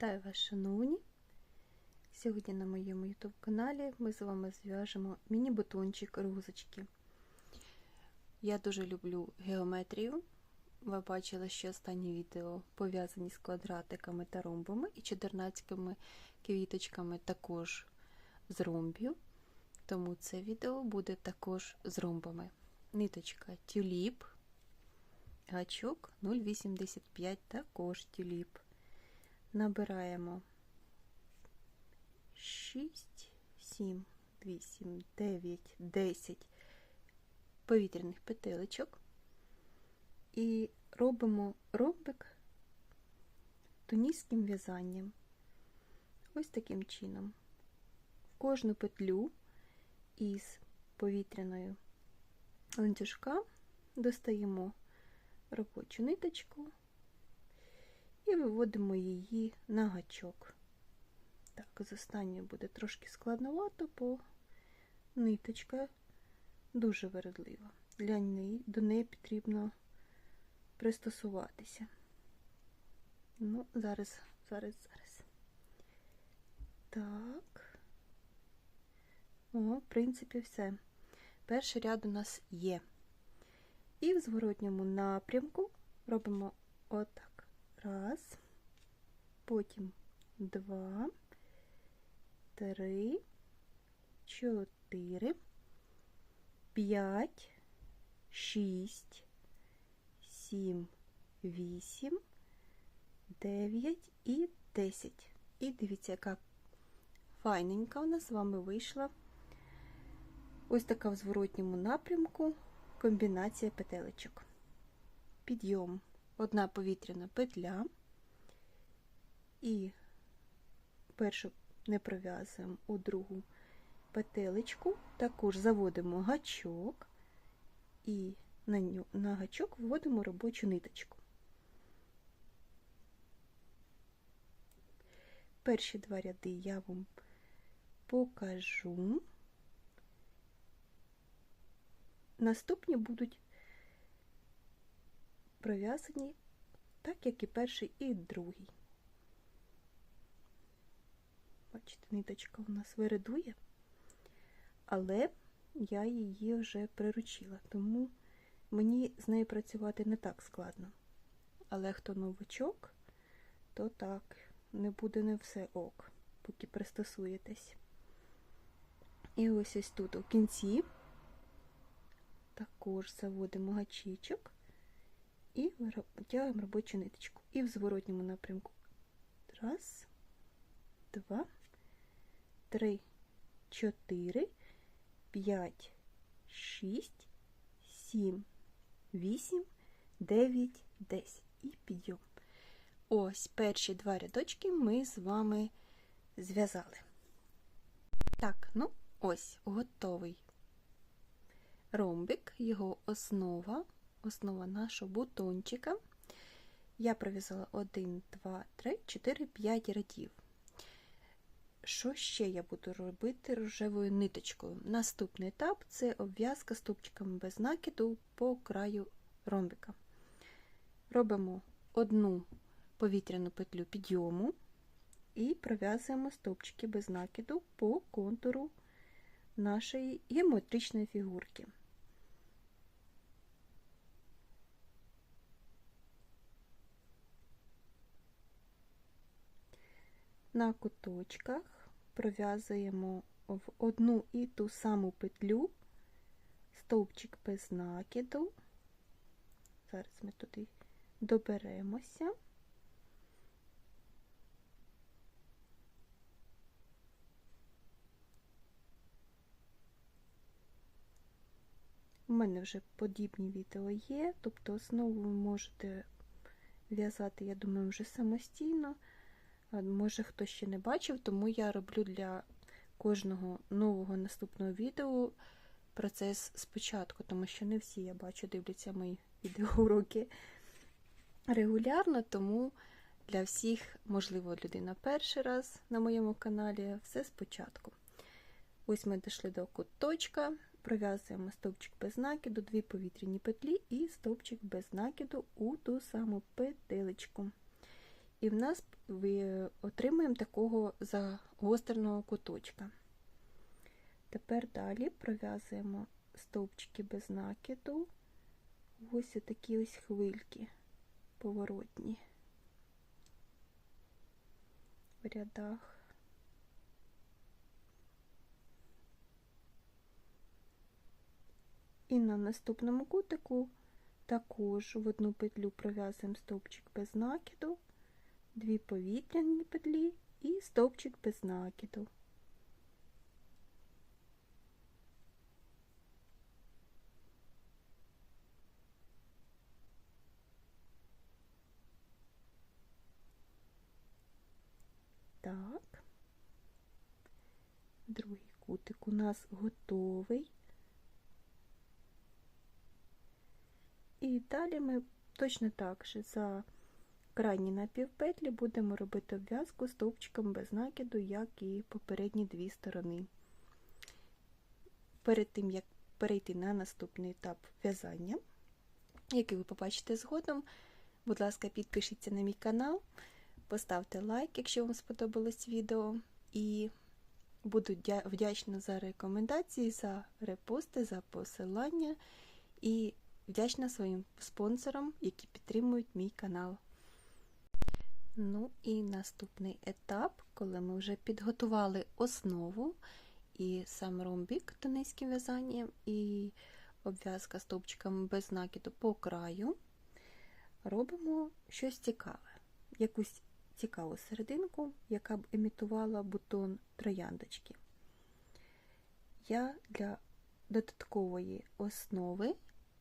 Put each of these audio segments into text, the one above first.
Вітаю вас, шановні! Сьогодні на моєму YouTube каналі ми з вами зв'яжемо міні-бутончик розочки. Я дуже люблю геометрію. Ви бачили, що останні відео пов'язані з квадратиками та ромбами і чотирнацькими квіточками також з ромбів. Тому це відео буде також з ромбами. Ниточка тюліп, гачок 0,85 також тюліп. Набираємо 6, 7, 8, 9, 10 повітряних петелечок і робимо ромбик тунійським в'язанням. Ось таким чином. Кожну петлю із повітряною ланцюжка достаємо робочу ниточку і виводимо її на гачок. Так, з останньою буде трошки складновато, бо ниточка дуже вередлива. Для неї, до неї потрібно пристосуватися. Ну, зараз, зараз, зараз. Так. О, в принципі, все. Перший ряд у нас є. І в зворотньому напрямку робимо отак. Раз, потім два, три, чотири, п'ять, шість, сім, вісім, дев'ять. І десять. І дивіться, яка файненька у нас з вами вийшла. Ось така в зворотньому напрямку комбінація петелечок. Підйом одна повітряна петля, і першу не пров'язуємо у другу петелечку, також заводимо гачок і на, гачок вводимо робочу ниточку. Перші два ряди я вам покажу. Наступні будуть пров'язані так, як і перший, і другий. Бачите, ниточка у нас виридує, але я її вже приручила, тому мені з нею працювати не так складно. Але хто новичок, то так, не буде не все ок, поки пристосуєтесь. І ось ось тут у кінці також заводимо гачечок і витягуємо робочу ниточку. І в зворотньому напрямку. Раз, два, три, чотири, п'ять, шість, сім, вісім, дев'ять, десять. І підйом. Ось перші два рядочки ми з вами зв'язали. Так, ну ось, готовий ромбик, його основа, основа нашого бутончика. Я пров'язала 1, 2, 3, 4, 5 рядів. Що ще я буду робити рожевою ниточкою? Наступний етап це обв'язка стовпчиками без накиду по краю ромбика. Робимо одну повітряну петлю підйому і пров'язуємо стовпчики без накиду по контуру нашої геометричної фігурки. На куточках пров'язуємо в одну і ту саму петлю, стовпчик без накиду. Зараз ми туди доберемося. У мене вже подібні відео є, тобто основу ви можете в'язати, я думаю, вже самостійно. Може, хто ще не бачив, тому я роблю для кожного нового наступного відео процес спочатку, тому що не всі, я бачу, дивляться мої відеоуроки регулярно, тому для всіх, можливо, людина перший раз на моєму каналі, все спочатку. Ось ми дійшли до куточка, пров'язуємо стовпчик без накиду, дві повітряні петлі і стовпчик без накиду у ту саму петелечку. І в нас отримуємо такого загостреного куточка. Тепер далі пров'язуємо стовпчики без накиду, ось такі ось хвильки поворотні в рядах. І на наступному кутику також в одну петлю пров'язуємо стовпчик без накиду, дві повітряні петлі і стовпчик без накиду. Так, другий кутик у нас готовий. І далі ми точно так же за крайні напівпетлі будемо робити обв'язку стовпчиком без накиду, як і попередні дві сторони. Перед тим, як перейти на наступний етап в'язання, який ви побачите згодом, будь ласка, підпишіться на мій канал, поставте лайк, якщо вам сподобалось відео, і буду вдячна за рекомендації, за репости, за посилання. І Вдячна своїм спонсорам, які підтримують мій канал. Ну і наступний етап, коли ми вже підготували основу і сам ромбік до в'язанням, і обв'язка стовпчиками без накиду по краю, робимо щось цікаве, якусь цікаву серединку, яка б імітувала бутон трояндочки. Я для додаткової основи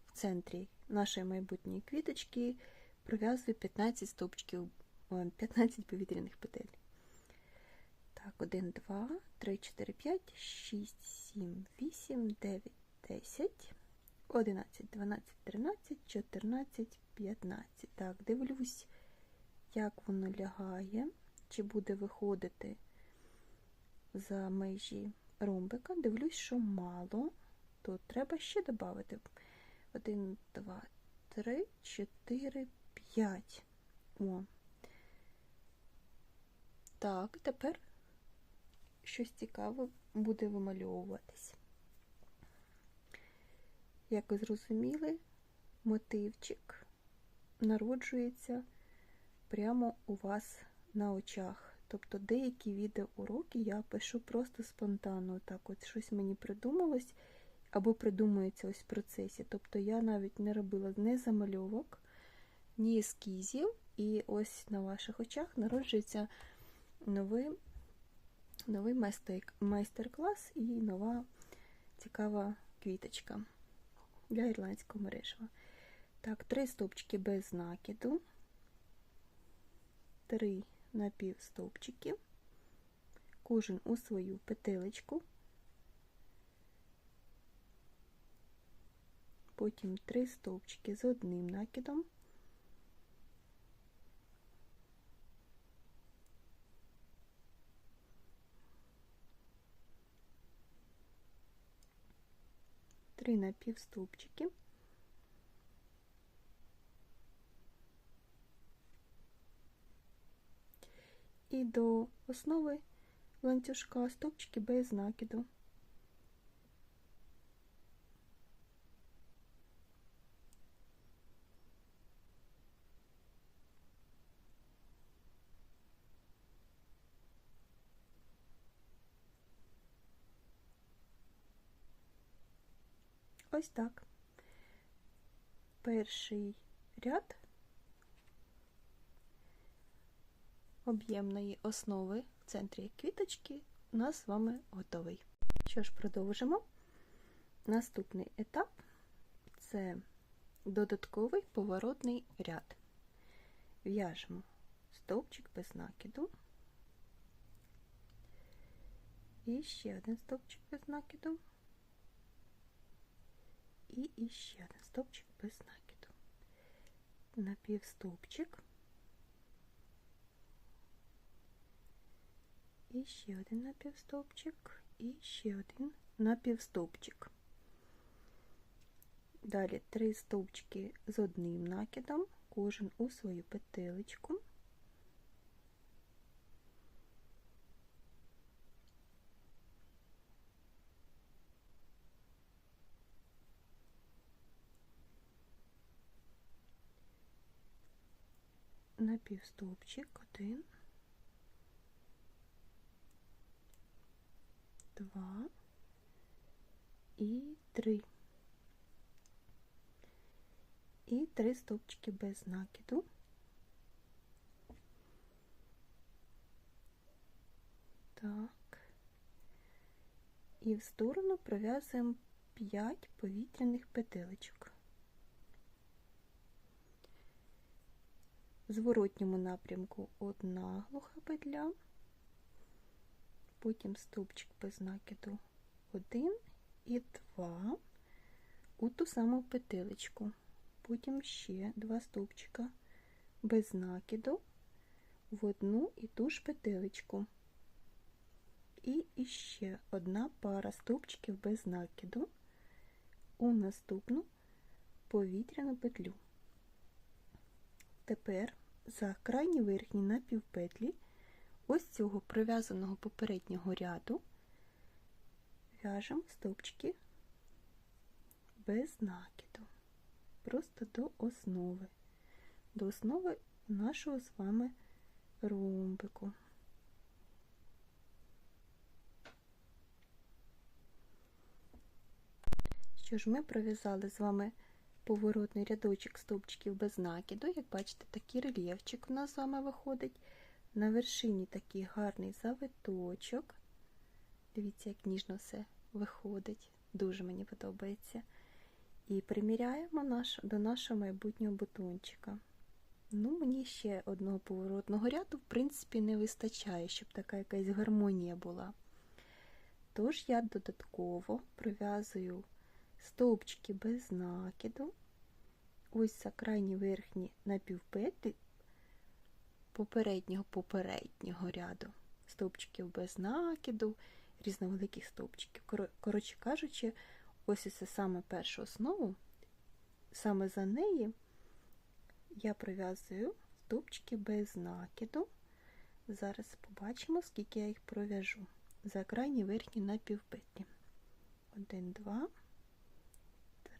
в центрі нашої майбутньої квіточки пров'язую 15 стовпчиків, 15 повітряних петель. Так, 1, 2, 3, 4, 5, 6, 7, 8, 9, 10, 11, 12, 13, 14, 15. Так, дивлюсь, як воно лягає, чи буде виходити за межі ромбика. Дивлюсь, що мало, то треба ще додати. 1, 2, 3, 4, 5. О. Так, тепер щось цікаве буде вимальовуватись. Як ви зрозуміли, мотивчик народжується прямо у вас на очах. Тобто деякі відеоуроки я пишу просто спонтанно. Так, от щось мені придумалось або придумується ось в процесі. Тобто я навіть не робила ні замальовок, ні ескізів, і ось на ваших очах народжується новий новий майстер-клас і нова цікава квіточка для ірландського мережева. Так, три стовпчики без накиду, три напівстовпчики, кожен у свою петелечку. потім три стовпчики з одним накидом. Три напівступчики. І до основи ланцюжка стовпчики без накиду. Ось так. Перший ряд об'ємної основи в центрі квіточки у нас з вами готовий. Що ж, продовжимо. Наступний етап це додатковий поворотний ряд. В'яжемо стовпчик без накиду. І ще один стовпчик без накиду і іще один стовпчик без накиду. Напівстовпчик. І ще один напівстовпчик, і ще один напівстовпчик. Далі три стовпчики з одним накидом, кожен у свою петелечку. Напівстовпчик, один, два і три. І три стовпчики без накиду. Так. І в сторону пров'язуємо 5 повітряних петелечок. В зворотньому напрямку одна глуха петля, потім стовпчик без накиду 1 і 2 у ту саму петелечку, потім ще два стовпчика без накиду в одну і ту ж петелечку. І ще одна пара стовпчиків без накиду у наступну повітряну петлю. Тепер за крайні верхні напівпетлі ось цього прив'язаного попереднього ряду в'яжемо стовпчики без накиду, просто до основи, до основи нашого з вами ромбику. Що ж, ми пров'язали з вами поворотний рядочок стовпчиків без накиду. Як бачите, такий рельєфчик у нас з вами виходить. На вершині такий гарний завиточок. Дивіться, як ніжно все виходить. Дуже мені подобається. І приміряємо наш, до нашого майбутнього бутончика. Ну, мені ще одного поворотного ряду, в принципі, не вистачає, щоб така якась гармонія була. Тож я додатково прив'язую стовпчики без накиду, ось за крайні верхні напівпетлі попереднього попереднього ряду стовпчиків без накиду, різновеликих стовпчиків. Коротше кажучи, ось це саме першу основу, саме за неї я пров'язую стовпчики без накиду. Зараз побачимо, скільки я їх пров'яжу за крайні верхні напівпетлі. Один, два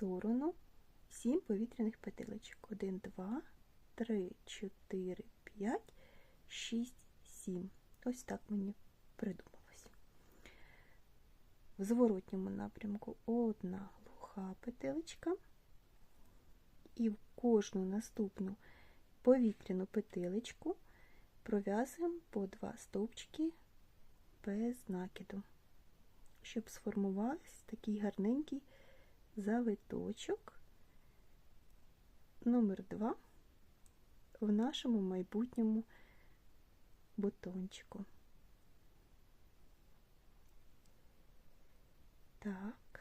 сторону 7 повітряних петелечок. 1, 2, 3, 4, 5, 6, 7. Ось так мені придумалось. В зворотньому напрямку одна глуха петелечка, і в кожну наступну повітряну петелечку пров'язуємо по два стовпчики без накиду, щоб сформувався такий гарненький завиточок номер 2 в нашому майбутньому бутончику. Так,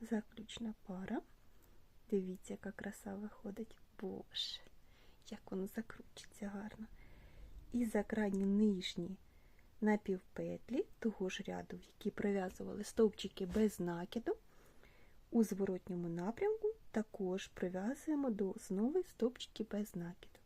заключна пара. Дивіться, яка краса виходить. Боже, як воно закручиться гарно. І за крайні нижні напівпетлі того ж ряду, в які прив'язували стовпчики без накиду, у зворотньому напрямку також прив'язуємо до основи стовпчики без накиду.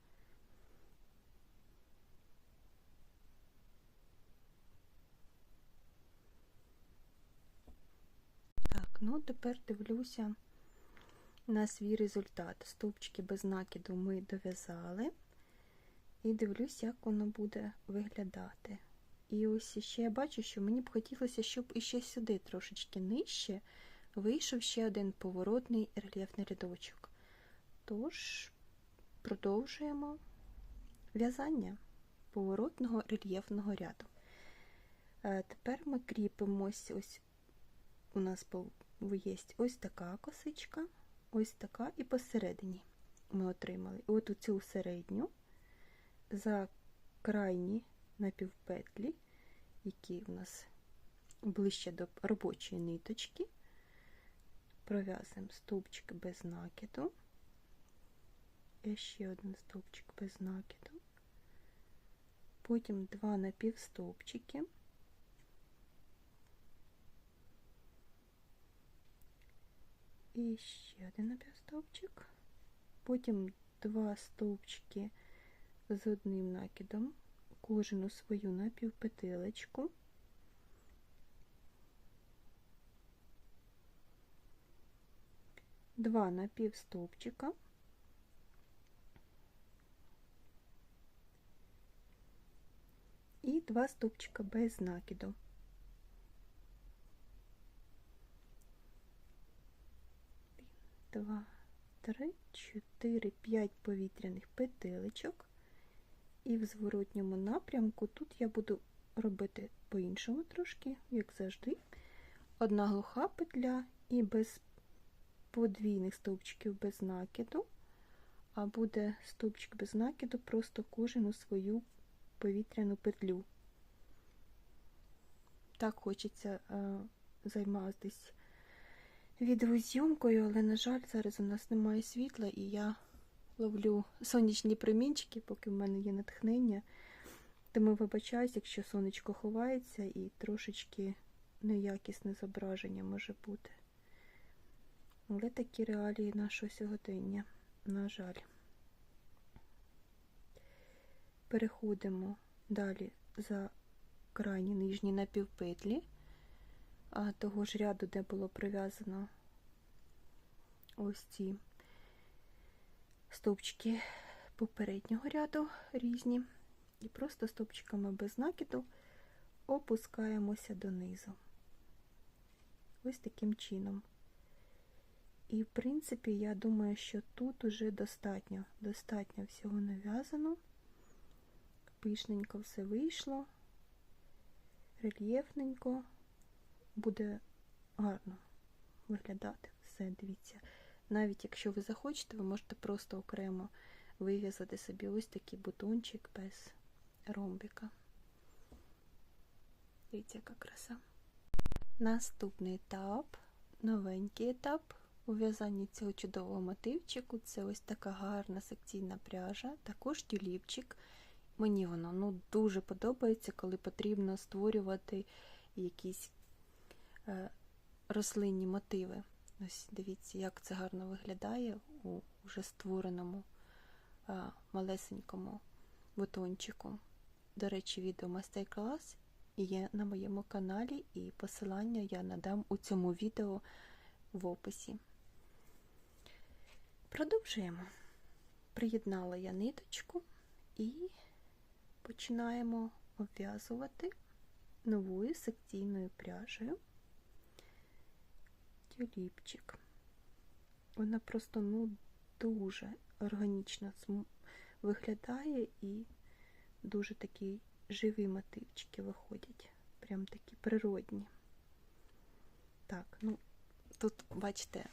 Так, ну тепер дивлюся на свій результат. Стовпчики без накиду ми дов'язали, і дивлюсь, як воно буде виглядати. І ось ще я бачу, що мені б хотілося, щоб іще сюди трошечки нижче вийшов ще один поворотний рельєфний рядочок. Тож, продовжуємо в'язання поворотного рельєфного ряду. Е, тепер ми кріпимось, ось у нас є ось така косичка, ось така і посередині ми отримали. От у цю середню за крайні напівпетлі, які у нас ближче до робочої ниточки, пров'язуємо стовпчик без накиду. І ще один стовпчик без накиду. Потім два напівстовпчики. І ще один напівстовпчик. Потім два стовпчики з одним накидом, кожну свою напівпетелечку. Два напівстовпчика. І два стовпчика без накиду. Два, три, чотири, п'ять повітряних петелечок. І в зворотньому напрямку тут я буду робити по-іншому трошки, як завжди. Одна глуха петля і без подвійних стовпчиків без накиду, а буде стовпчик без накиду, просто кожен у свою повітряну петлю. Так хочеться е, займатися відеозйомкою, але, на жаль, зараз у нас немає світла, і я ловлю сонячні промінчики, поки в мене є натхнення. Тому вибачаюсь, якщо сонечко ховається і трошечки неякісне зображення може бути. Але такі реалії нашого сьогодення, на жаль. Переходимо далі за крайні нижні напівпетлі, а того ж ряду, де було прив'язано ось ці стовпчики попереднього ряду різні, і просто стовпчиками без накиду опускаємося донизу. Ось таким чином. І, в принципі, я думаю, що тут уже достатньо, достатньо всього нав'язано. Пишненько все вийшло, рельєфненько, буде гарно виглядати все, дивіться. Навіть якщо ви захочете, ви можете просто окремо вив'язати собі ось такий бутончик без ромбика. Дивіться, яка краса. Наступний етап, новенький етап у в'язанні цього чудового мотивчику. Це ось така гарна секційна пряжа, також тюліпчик. Мені воно ну, дуже подобається, коли потрібно створювати якісь е, рослинні мотиви. Ось дивіться, як це гарно виглядає у вже створеному е, малесенькому бутончику. До речі, відео майстер-клас є на моєму каналі, і посилання я надам у цьому відео в описі. Продовжуємо. Приєднала я ниточку і починаємо обв'язувати новою секційною пряжею тюліпчик. Вона просто ну, дуже органічно виглядає і дуже такі живі мотивчики виходять. Прям такі природні. Так, ну, тут, бачите,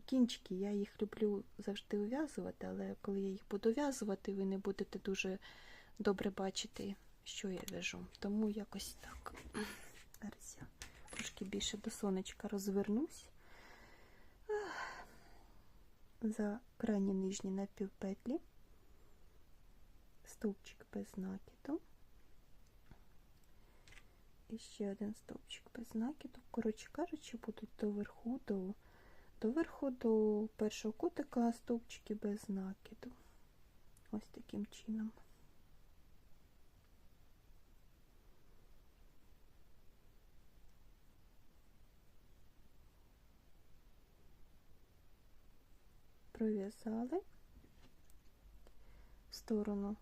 кінчики, я їх люблю завжди ув'язувати, але коли я їх буду в'язувати, ви не будете дуже добре бачити, що я в'яжу. Тому якось так. Зараз трошки більше до сонечка розвернусь. За крайні нижні напівпетлі, стовпчик без накиду. І ще один стовпчик без накиду. Коротше кажучи, будуть до верху, до, до верху до першого кутика стовпчики без накиду. Ось таким чином. Пров'язали в сторону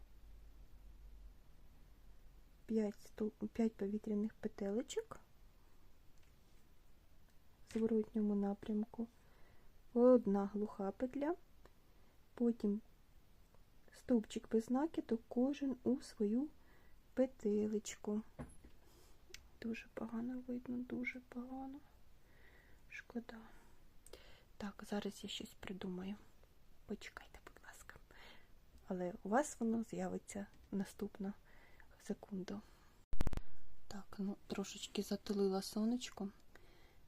5, 5 повітряних петелечок в зворотньому напрямку, одна глуха петля, потім стовпчик без накиду, кожен у свою петелечку. Дуже погано видно, дуже погано. Шкода. Так, зараз я щось придумаю. Почекайте, будь ласка. Але у вас воно з'явиться наступно секунду. Так, ну, трошечки затулила сонечко.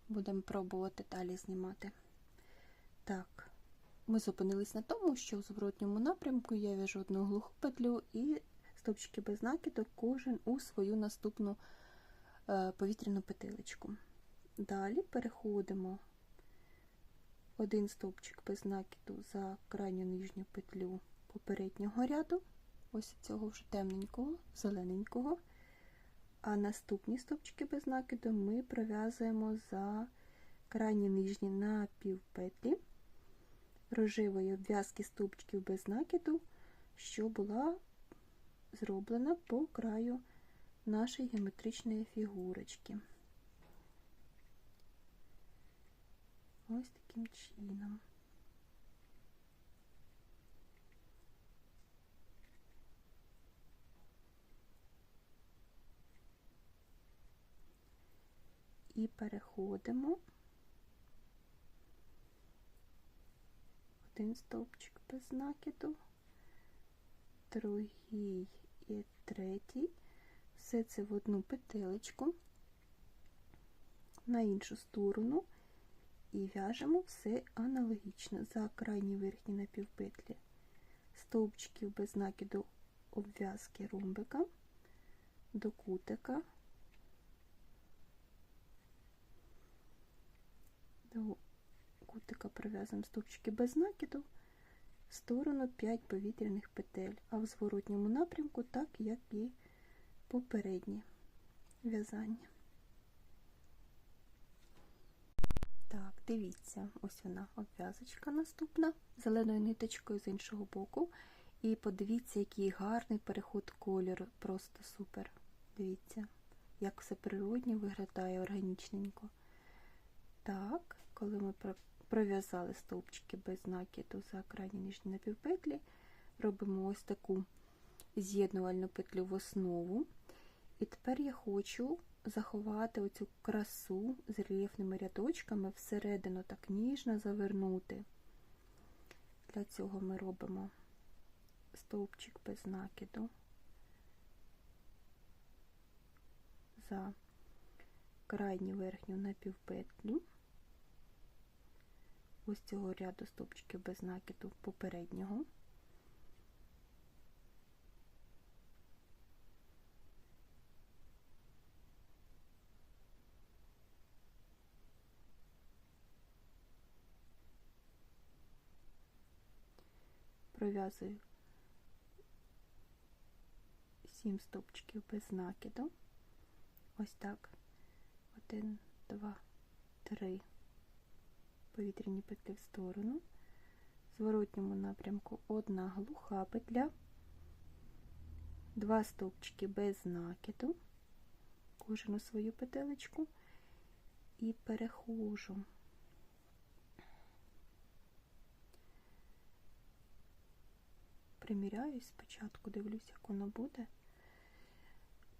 Будемо пробувати далі знімати Так, ми зупинились на тому, що в зворотньому напрямку я в'яжу одну глуху петлю і стовпчики без накиду кожен у свою наступну е, повітряну петелечку. Далі переходимо один стовпчик без накиду за крайню нижню петлю попереднього ряду, ось цього вже темненького, зелененького. А наступні стовпчики без накиду ми пров'язуємо за крайні нижні на півпетлі рожевої обв'язки стовпчиків без накиду, що була зроблена по краю нашої геометричної фігурочки. Ось таким чином. І переходимо один стовпчик без накиду, другий і третій. Все це в одну петелечку на іншу сторону і в'яжемо все аналогічно за крайні верхні напівпетлі стовпчиків без накиду обв'язки ромбика до кутика, до кутика пров'язуємо стовпчики без накиду, в сторону 5 повітряних петель, а в зворотньому напрямку, так як і попереднє в'язання. Так, дивіться, ось вона обв'язочка наступна, зеленою ниточкою з іншого боку. І подивіться, який гарний переход кольору, просто супер. Дивіться, як все природньо виглядає органічненько. Так, коли ми пров'язали стовпчики без накиду за крайні нижні напівпетлі, робимо ось таку з'єднувальну петлю в основу. І тепер я хочу заховати оцю красу з рельєфними рядочками всередину так ніжно завернути. Для цього ми робимо стовпчик без накиду за крайню верхню напівпетлю. Ось цього ряду стовпчиків без накиду попереднього. Пров'язую 7 стовпчиків без накиду. Ось так. 1, 2, 3 повітряні петлі в сторону. В зворотньому напрямку одна глуха петля, два стовпчики без накиду, кожну свою петелечку і перехожу. Приміряюсь спочатку, дивлюсь, як воно буде.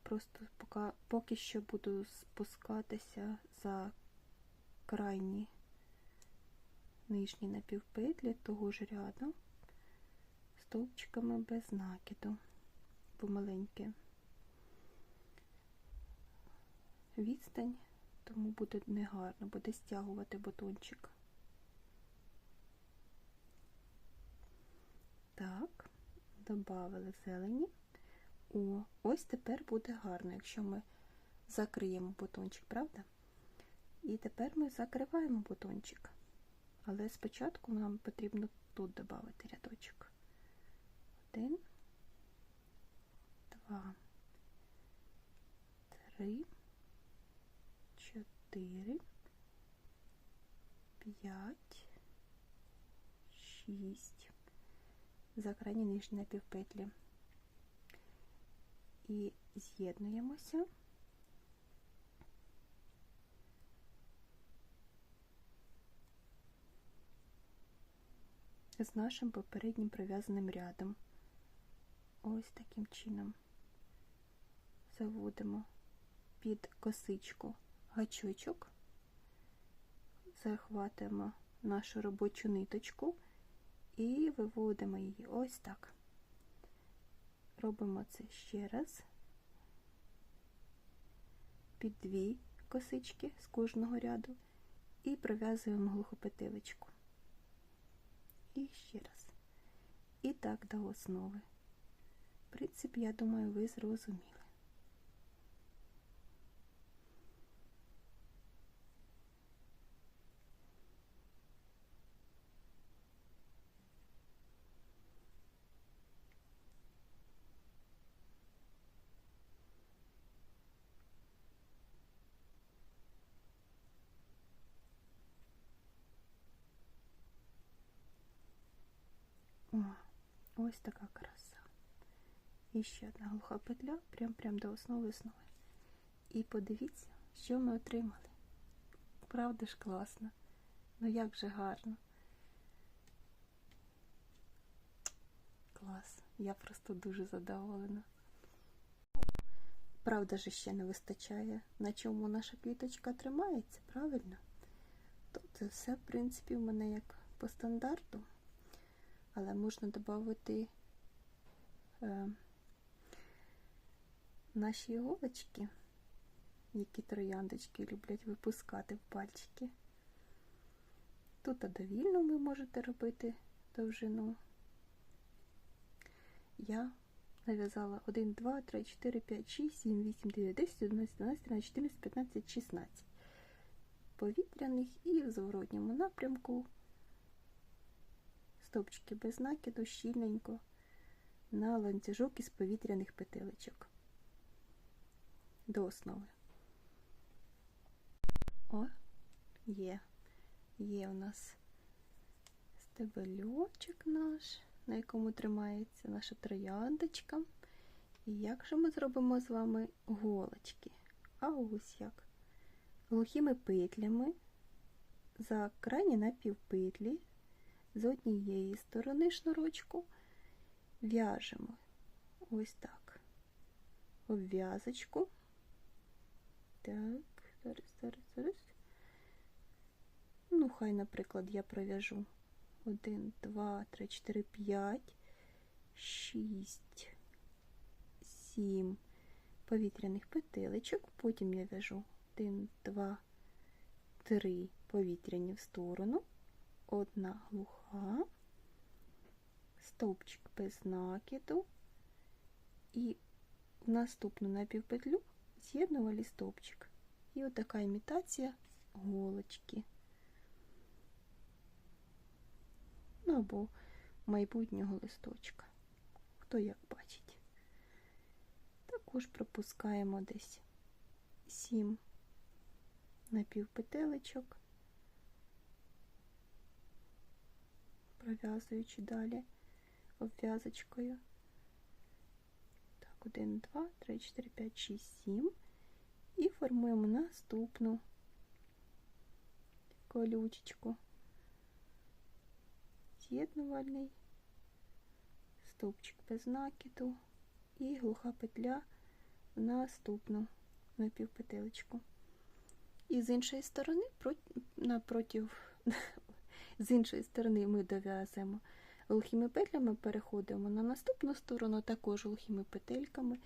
Просто поки, поки що буду спускатися за крайні нижні напівпетлі того ж ряду стовпчиками без накиду, помаленьке відстань, тому буде негарно, буде стягувати бутончик. Так додали зелені. О, ось тепер буде гарно, якщо ми закриємо бутончик, правда? І тепер ми закриваємо бутончик. Але спочатку нам потрібно тут додати рядочок. Один, два, три, чотири, п'ять, шість за крайні нижні напівпетлі. І з'єднуємося. З нашим попереднім прив'язаним рядом. Ось таким чином заводимо під косичку гачочок, захватуємо нашу робочу ниточку і виводимо її ось так. Робимо це ще раз, під дві косички з кожного ряду і пров'язуємо глуху і ще раз. І так до основи. В принципі, я думаю, ви зрозуміли. О, ось така краса. І ще одна глуха петля, прям прям до основи основи. І подивіться, що ми отримали. Правда ж класно. Ну як же гарно. Клас. Я просто дуже задоволена. Правда ж ще не вистачає, на чому наша квіточка тримається, правильно? То це все, в принципі, в мене як по стандарту але можна додати е, наші іголочки, які трояндочки люблять випускати в пальчики. Тут довільно ви можете робити довжину. Я нав'язала 1, 2, 3, 4, 5, 6, 7, 8, 9, 10, 11, 12, 13, 14, 15, 16 повітряних і в зворотньому напрямку стовпчики без накиду щільненько на ланцюжок із повітряних петелечок до основи. О, є. Є у нас стебельочок наш, на якому тримається наша трояндочка. І як же ми зробимо з вами голочки? А ось як. Глухими петлями за крайні напівпетлі з однієї сторони шнурочку в'яжемо ось так обв'язочку. Так, зараз, зараз, зараз. Ну, хай, наприклад, я пров'яжу 1, 2, 3, 4, 5, 6, 7 повітряних петелечок. Потім я в'яжу 1, 2, 3 повітряні в сторону одна глуха, стовпчик без накиду і в наступну напівпетлю з'єднували стовпчик. І отака імітація голочки. Ну або майбутнього листочка. Хто як бачить. Також пропускаємо десь 7 напівпетелечок. Пров'язуючи далі обв'язочкою. Так, 1, 2, 3, 4, 5, 6, 7. І формуємо наступну колючечку. З'єднувальний, стовпчик без накиду і глуха петля в наступну напівпетелечку. І з іншої сторони, напротив з іншої сторони ми дов'язуємо глухими петлями, переходимо на наступну сторону, також глухими петельками,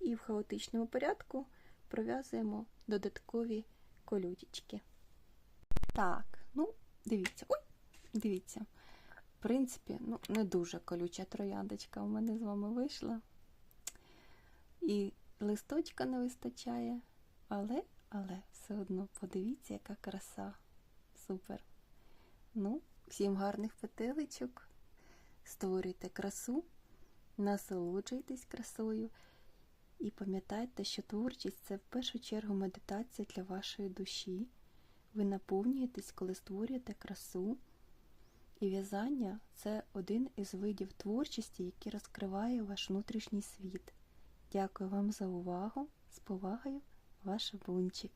і в хаотичному порядку пров'язуємо додаткові колючечки. Так, ну, дивіться, ой, дивіться. В принципі, ну, не дуже колюча трояндочка у мене з вами вийшла. І листочка не вистачає, але, але все одно подивіться, яка краса. Супер! Ну, всім гарних петеличок. Створюйте красу, насолоджуйтесь красою. І пам'ятайте, що творчість це в першу чергу медитація для вашої душі. Ви наповнюєтесь, коли створюєте красу. І в'язання це один із видів творчості, який розкриває ваш внутрішній світ. Дякую вам за увагу. З повагою, ваш Бунчик.